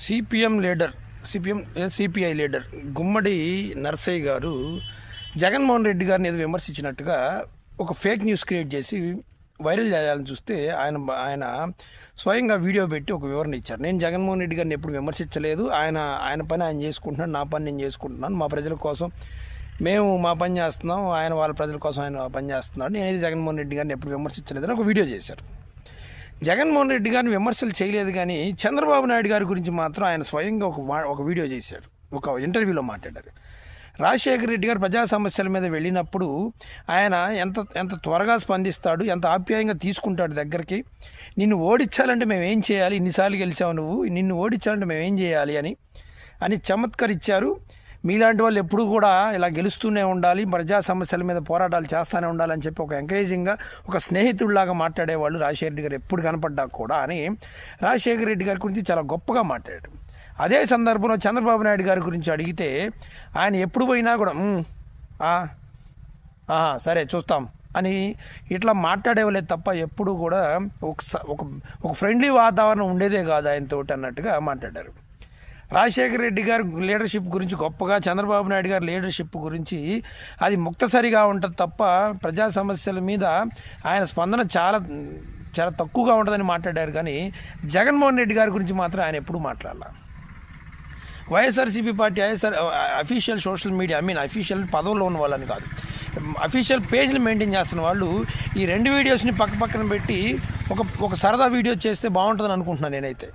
CPM leader CPM CPI leader Gummadi Narsaiah గారు జగన్మోహన్ రెడ్డి గారిని ఏదో విమర్శించినట్టుగా ఒక ఫేక్ న్యూస్ క్రియేట్ చేసి వైరల్ చేయాలని చూస్తే ఆయన ఆయన స్వయంగా వీడియో పెట్టి ఒక వివరణ ఇచ్చారు. నేను జగన్మోహన్ రెడ్డి గారిని ఎప్పుడు విమర్శించలేదు. ఆయన ఆయన పని ఆయన చేసుకుంటున్నాడు నా పని నేను చేసుకుంటున్నాను. మా ప్రజల కోసం మేము మా పని చేస్తున్నాం. ఆయన వాళ్ళ ప్రజల కోసం ఆయన పని చేస్తున్నాడు. నేనైతే జగన్మోహన్ రెడ్డి గారిని ఎప్పుడు విమర్శించలేదని ఒక వీడియో చేశారు. జగన్మోహన్ రెడ్డి గారిని విమర్శలు చేయలేదు కానీ చంద్రబాబు నాయుడు గారి గురించి మాత్రం ఆయన స్వయంగా ఒక మా- ఒక వీడియో చేశాడు ఒక ఇంటర్వ్యూలో మాట్లాడారు. రాజశేఖర రెడ్డి గారు ప్రజా సమస్యల మీద వెళ్ళినప్పుడు ఆయన ఎంత ఎంత త్వరగా స్పందిస్తాడు ఎంత ఆప్యాయంగా తీసుకుంటాడు దగ్గరికి నిన్ను ఓడించాలంటే మేము ఏం చేయాలి? ఇన్నిసార్లు గెలిచావు నువ్వు నిన్ను ఓడించాలంటే మేము ఏం చేయాలి అని అని చమత్కరించారు మీలాంటి వాళ్ళు ఎప్పుడు కూడా ఇలా గెలుస్తూనే ఉండాలి ప్రజా సమస్యల మీద పోరాటాలు చేస్తూనే ఉండాలని చెప్పి ఒక ఎంకరేజింగ్గా ఒక స్నేహితుడిలాగా మాట్లాడేవాళ్ళు రాజశేఖర రెడ్డి గారు ఎప్పుడు కనపడ్డా కూడా అని రాజశేఖర రెడ్డి గారి గురించి చాలా గొప్పగా మాట్లాడాడు. అదే సందర్భంలో చంద్రబాబు నాయుడు గారి గురించి అడిగితే ఆయన ఎప్పుడు పోయినా కూడా సరే చూస్తాం అని ఇట్లా మాట్లాడేవాళ్ళే తప్ప ఎప్పుడు కూడా ఒక స- ఒక ఒక ఫ్రెండ్లీ వాతావరణం ఉండేదే కాదు ఆయనతోటి అన్నట్టుగా మాట్లాడారు. రాజశేఖర రెడ్డి గారి లీడర్షిప్ గురించి గొప్పగా చంద్రబాబు నాయుడు గారి లీడర్షిప్ గురించి అది ముక్తసరిగా ఉంటుంది తప్ప ప్రజా సమస్యల మీద ఆయన స్పందన చాలా చాలా తక్కువగా ఉంటుందని మాట్లాడారు. కానీ జగన్మోహన్ రెడ్డి గారి గురించి మాత్రం ఆయన ఎప్పుడూ మాట్లాడాల. YSRCP party ISR official social media I mean official పదవుల్లో ఉన్న వాళ్ళని కాదు. అఫీషియల్ పేజ్లు మెయింటైన్ చేస్తున్న వాళ్ళు ఈ రెండు వీడియోస్ని పక్క పక్కన పెట్టి ఒక ఒక సరదా వీడియో చేస్తే బాగుంటుందని అనుకుంటున్నాను నేనైతే.